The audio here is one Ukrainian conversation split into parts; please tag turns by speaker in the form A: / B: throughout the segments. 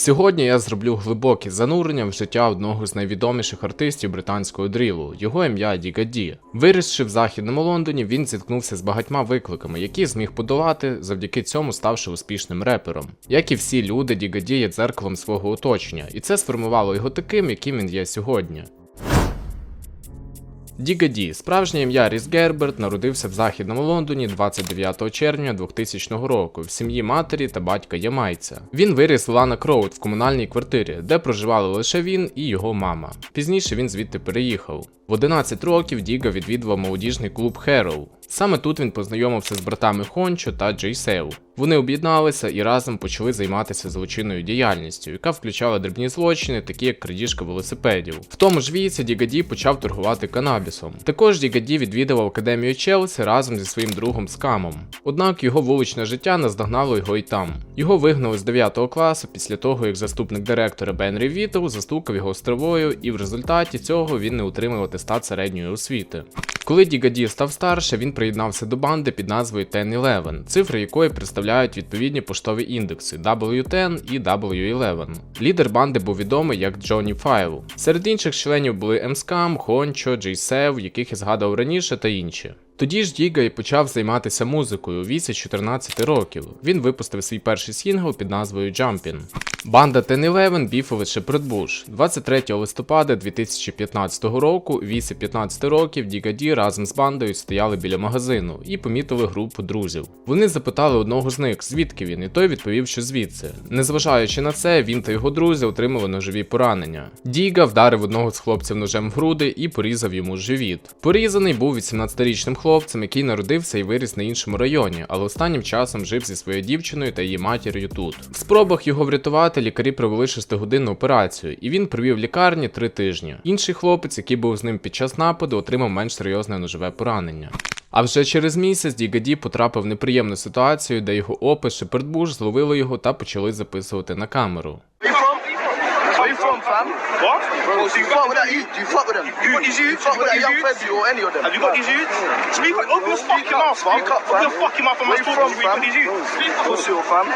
A: Сьогодні я зроблю глибоке занурення в життя одного з найвідоміших артистів британського дрілу. Його ім'я Діга Ді. Вирісши в західному Лондоні, він зіткнувся з багатьма викликами, які зміг подолати, завдяки цьому ставши успішним репером. Як і всі люди, Діга Ді є дзеркалом свого оточення, і це сформувало його таким, яким він є сьогодні. Діга Ді, справжнє ім'я Ріс Герберт, народився в західному Лондоні 29 червня 2000 року в сім'ї матері та батька Ямайця. Він виріс в Лана Кроуд в комунальній квартирі, де проживали лише він і його мама. Пізніше він звідти переїхав. В 11 років Діга відвідував молодіжний клуб Хероу. Саме тут він познайомився з братами Хончо та Джей Сеу. Вони об'єдналися і разом почали займатися злочинною діяльністю, яка включала дрібні злочини, такі як крадіжка велосипедів. В тому ж віці Дігаді почав торгувати канабісом. Також Дігаді відвідував академію Челсі разом зі своїм другом Скамом. Однак його вуличне життя наздогнало його й там. Його вигнали з 9 класу після того, як заступник директора Бенрі Вітл застукав його стравою, і в результаті цього він не отримав атестат середньої освіти. Коли Дігаді став старше, він приєднався до банди під назвою 1011, цифри якої представляють відповідні поштові індекси W10 і W11. Лідер банди був відомий як Джонні Файл. Серед інших членів були Мскам, Хончо, Джей яких я згадав раніше, та інші. Тоді ж Діга і почав займатися музикою у віці 14 років. Він випустив свій перший сінгл під назвою Jumpin'. Банда 1011 біфили ще Предбуш. 23 листопада 2015 року, у віці 15 років, Діга Ді разом з бандою стояли біля магазину і помітили групу друзів. Вони запитали одного з них, звідки він, і той відповів, що звідси. Незважаючи на це, він та його друзі отримали ножові поранення. Діга вдарив одного з хлопців ножем в груди і порізав йому живіт. Порізаний був 18-річним хлопцем, який народився і виріс на іншому районі, але останнім часом жив зі своєю дівчиною та її матір'ю тут. В спробах його врятувати лікарі провели 6-годинну операцію, і він провів в лікарні 3 тижні. Інший хлопець, який був з ним під час нападу, отримав менш серйозне ножове поранення. А вже через місяць Дігаді потрапив в неприємну ситуацію, де його опис Шепардбуш зловили його та почали записувати на камеру.
B: Bro, do you fuck with that youth? Do you fuck with them?
C: You got these
B: You fuck
C: You
B: with that young
C: youths?
B: Febby or any of them?
C: Have you got these youths? Speak up, open your
B: Speak
C: fucking
B: up,
C: mouth, fam.
B: speak up,
C: Open
B: fam.
C: your fucking mouth my
B: you
C: talking to you. You got these youths?
B: What's your fam?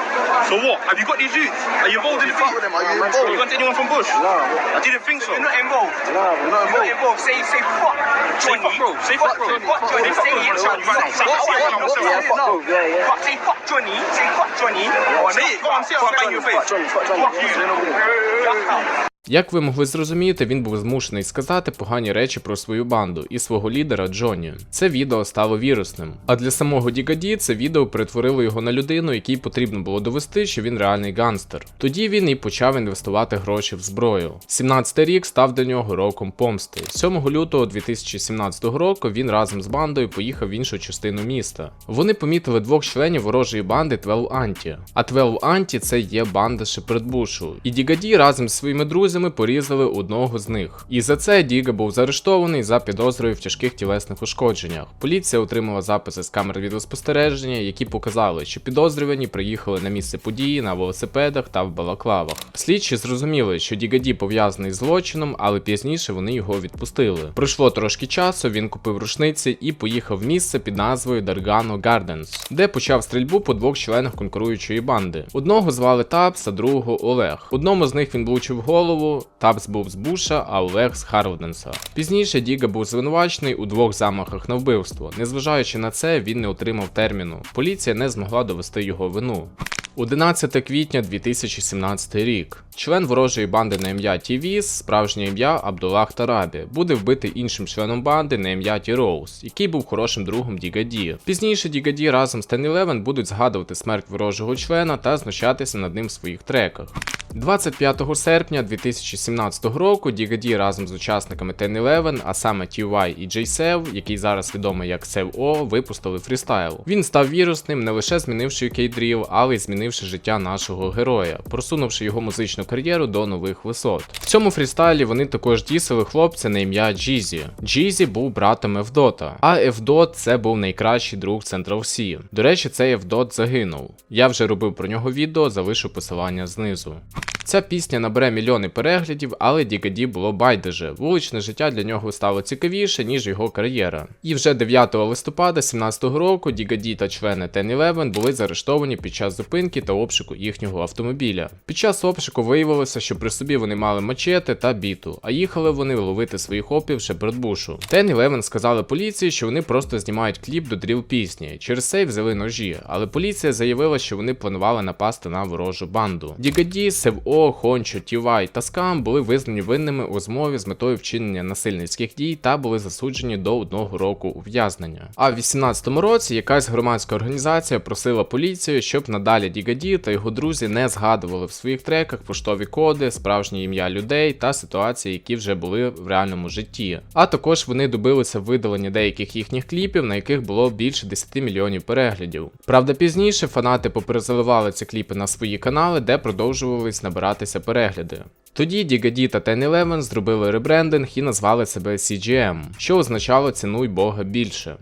C: So what? Have you got these youths? Are you involved in
B: You
C: the
B: fuck with them? Are you
C: You
B: involved?
C: got anyone from Bush?
B: Nah,
C: I didn't think so.
D: You're not involved.
B: we're not
D: You're not
B: involved.
D: Say, say fuck.
C: Say
D: Johnny.
C: fuck bro. Say fuck bro.
D: Fuck Johnny.
B: fuck
D: Say
B: bro.
D: it. Say
C: Right now. Say
D: fuck
C: it. Say it.
D: Johnny.
C: Say it.
B: Yeah, fuck bro, yeah, yeah.
D: Fuck, say fuck Johnny. Say fuck Johnny.
C: Say
D: not
C: it. Go on, say it. Bang your
B: Fuck
C: face.
B: Johnny, fuck Johnny.
C: Fuck you.
A: Як ви могли зрозуміти, він був змушений сказати погані речі про свою банду і свого лідера Джоні. Це відео стало вірусним. А для самого Дігаді це відео перетворило його на людину, якій потрібно було довести, що він реальний ганстер. Тоді він і почав інвестувати гроші в зброю. 17-й рік став для нього роком помсти. 7 лютого 2017 року він разом з бандою поїхав в іншу частину міста. Вони помітили двох членів ворожої банди 12 Анті. А 12 Анті це є банда Шепредбушу. І Дігаді разом з своїми друзями порізали одного з них. І за це Діга був заарештований за підозрою в тяжких тілесних ушкодженнях. Поліція отримала записи з камер відеоспостереження, які показали, що підозрювані приїхали на місце події на велосипедах та в балаклавах. Слідчі зрозуміли, що Дігаді пов'язаний з злочином, але пізніше вони його відпустили. Пройшло трошки часу, він купив рушниці і поїхав в місце під назвою Даргано Гарденс, де почав стрільбу по двох членах конкуруючої банди. Одного звали Табс, а другого Олег. Одному з них він влучив в голову. Табс був з Буша, а Олег з Харлденса. Пізніше Діга був звинувачений у двох замахах на вбивство. Незважаючи на це, він не отримав терміну. Поліція не змогла довести його вину. 11 квітня 2017 рік. Член ворожої банди на ім'я Тівіс, справжнє ім'я Абдулах Тарабі, буде вбитий іншим членом банди на ім'я Ті Роуз, який був хорошим другом Дігаді. Пізніше Дігаді разом з Тен Елевен будуть згадувати смерть ворожого члена та знущатися над ним в своїх треках. 25 серпня 2017 року Дігаді разом з учасниками Ten Eleven, а саме TY і JSEV, який зараз відомий як SEV-O, випустили фрістайл. Він став вірусним, не лише змінивши Drill, але й змінивши життя нашого героя, просунувши його музичну кар'єру до нових висот. В цьому фрістайлі вони також дісили хлопця на ім'я Джізі. Джізі був братом Евдота, а Евдот це був найкращий друг Central C. До речі, цей Евдот загинув. Я вже робив про нього відео, залишу посилання знизу. Ця пісня набере мільйони переглядів, але Дігаді було байдуже. Вуличне життя для нього стало цікавіше, ніж його кар'єра. І вже 9 листопада 17-го року Дігаді та члени Ten Eleven були заарештовані під час зупинки та обшуку їхнього автомобіля. Під час обшуку виявилося, що при собі вони мали мачете та біту, а їхали вони ловити своїх опів ще бушу. Ten Eleven сказали поліції, що вони просто знімають кліп до дріл пісні. Через це взяли ножі, але поліція заявила, що вони планували напасти на ворожу банду. Дігаді, Сев-О, Хончо, Тівай та Скам були визнані винними у змові з метою вчинення насильницьких дій та були засуджені до одного року ув'язнення. А в 18-му році якась громадська організація просила поліцію, щоб надалі Дігаді та його друзі не згадували в своїх треках поштові коди, справжні ім'я людей та ситуації, які вже були в реальному житті. А також вони добилися видалення деяких їхніх кліпів, на яких було більше 10 мільйонів переглядів. Правда, пізніше фанати поперезаливали ці кліпи на свої канали, де продовжувались набиратися перегляди. Тоді Дігаді та Ten Eleven зробили ребрендинг і назвали себе CGM, що означало цінуй Бога більше.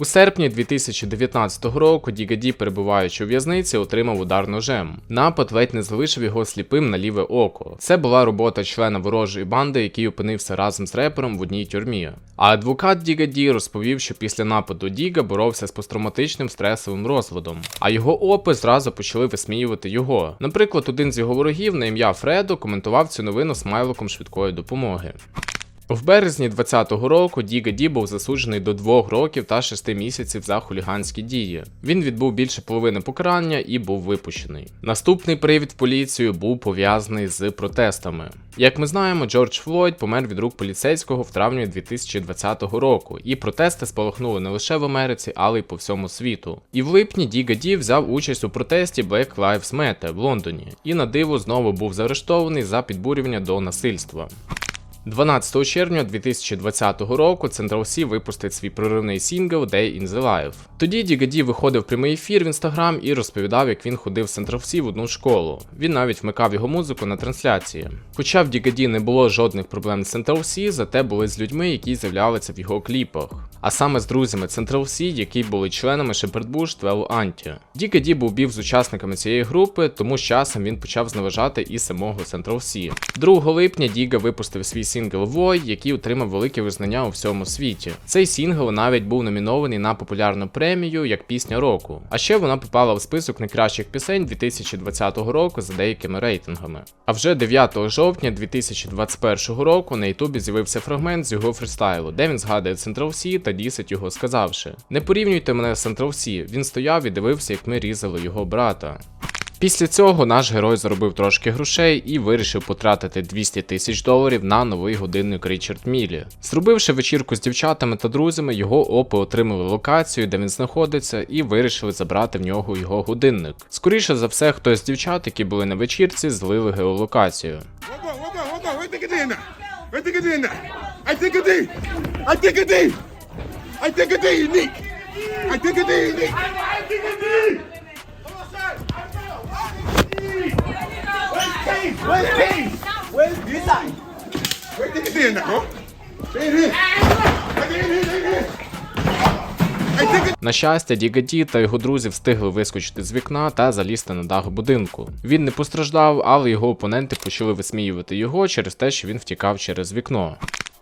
A: У серпні 2019 року Дігаді, перебуваючи у в'язниці, отримав удар ножем. Напад ледь не залишив його сліпим на ліве око. Це була робота члена ворожої банди, який опинився разом з репером в одній тюрмі. А адвокат Дігаді розповів, що після нападу Діга боровся з посттравматичним стресовим розладом, а його опи зразу почали висміювати його. Наприклад, один з його ворогів на ім'я Фредо коментував цю новину смайликом швидкої допомоги. В березні 2020 року Діга Ді був засуджений до 2 років та 6 місяців за хуліганські дії. Він відбув більше половини покарання і був випущений. Наступний привід в поліцію був пов'язаний з протестами. Як ми знаємо, Джордж Флойд помер від рук поліцейського в травні 2020 року, і протести спалахнули не лише в Америці, але й по всьому світу. І в липні Діга Ді взяв участь у протесті Black Lives Matter в Лондоні, і на диво знову був заарештований за підбурювання до насильства. 12 червня 2020 року Central C випустить свій проривний сінгл Day in the Life. Тоді Дігаді виходив прямий ефір в інстаграм і розповідав, як він ходив в Central C в одну школу. Він навіть вмикав його музику на трансляції. Хоча в Дігаді не було жодних проблем з Central C, зате були з людьми, які з'являлися в його кліпах. А саме з друзями Central C, які були членами Shepherd Bush 12 Anti. Дігаді був бів з учасниками цієї групи, тому з часом він почав зневажати і самого Central C. 2 липня Діга випустив свій сингл Вой, який отримав велике визнання у всьому світі. Цей сингл навіть був номінований на популярну премію як пісня року. А ще вона попала в список найкращих пісень 2020 року за деякими рейтингами. А вже 9 жовтня 2021 року на Ютубі з'явився фрагмент з його фристайлу, де він згадує Central C та дісить його, сказавши: Не порівнюйте мене з Central C, він стояв і дивився, як ми різали його брата. Після цього наш герой заробив трошки грошей і вирішив потратити 200 тисяч доларів на новий годинник Річард Мілі. Зробивши вечірку з дівчатами та друзями, його опи отримали локацію, де він знаходиться, і вирішили забрати в нього його годинник. Скоріше за все, хтось з дівчат, які були на вечірці, злили геолокацію.
E: Hold on, Where's Case? Where's this side? Where's the D now, huh? Stay in. Stay in here, in here.
A: На щастя, Дігаді та його друзі встигли вискочити з вікна та залізти на дах будинку. Він не постраждав, але його опоненти почали висміювати його через те, що він втікав через вікно.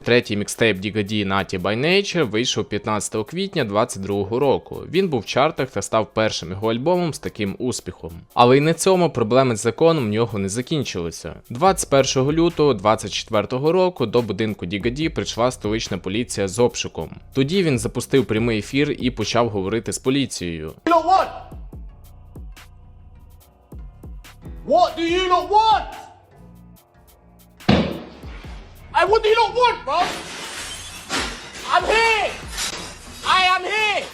A: Третій мікстейп Дігаді Наті by Nature вийшов 15 квітня 2022 року. Він був в чартах та став першим його альбомом з таким успіхом. Але й на цьому проблеми з законом в нього не закінчилися. 21 лютого 2024 року до будинку Дігаді прийшла столична поліція з обшуком. Тоді він запустив прямий ефір і почав говорити з поліцією.
F: want? What do you not want? Hey, what do you not want, bro? I'm here. I am here.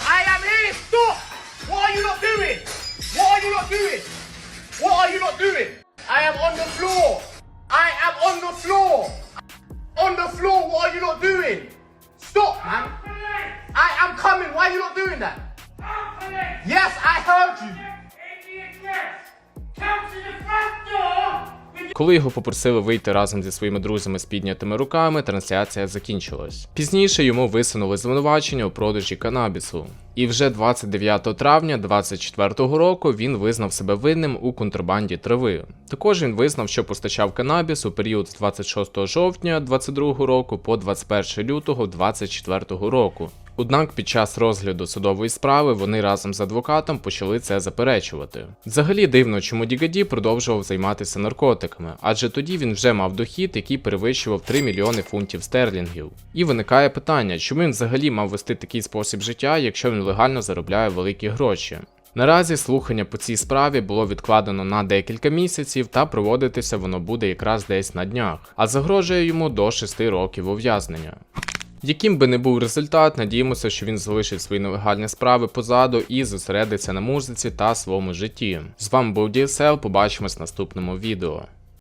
F: I am here. Stop. What are you not doing? What are you not doing? What are you not doing? I am on the floor. I am on the floor. On the floor. What are you not doing? Stop, man. I am coming. Why are you not doing that? Yes, I heard you.
G: Come to the front door
A: Коли його попросили вийти разом зі своїми друзями з піднятими руками, трансляція закінчилась. Пізніше йому висунули звинувачення у продажі канабісу. І вже 29 травня 2024 року він визнав себе винним у контрабанді трави. Також він визнав, що постачав канабіс у період з 26 жовтня 2022 року по 21 лютого 2024 року. Однак під час розгляду судової справи вони разом з адвокатом почали це заперечувати. Взагалі дивно, чому Дігаді продовжував займатися наркотиками, адже тоді він вже мав дохід, який перевищував 3 мільйони фунтів стерлінгів. І виникає питання, чому він взагалі мав вести такий спосіб життя, якщо він легально заробляє великі гроші. Наразі слухання по цій справі було відкладено на декілька місяців, та проводитися воно буде якраз десь на днях, а загрожує йому до 6 років ув'язнення. Яким би не був результат, надіємося, що він залишить свої нелегальні справи позаду і зосередиться на музиці та своєму житті. З вами був DSL, побачимось в наступному відео.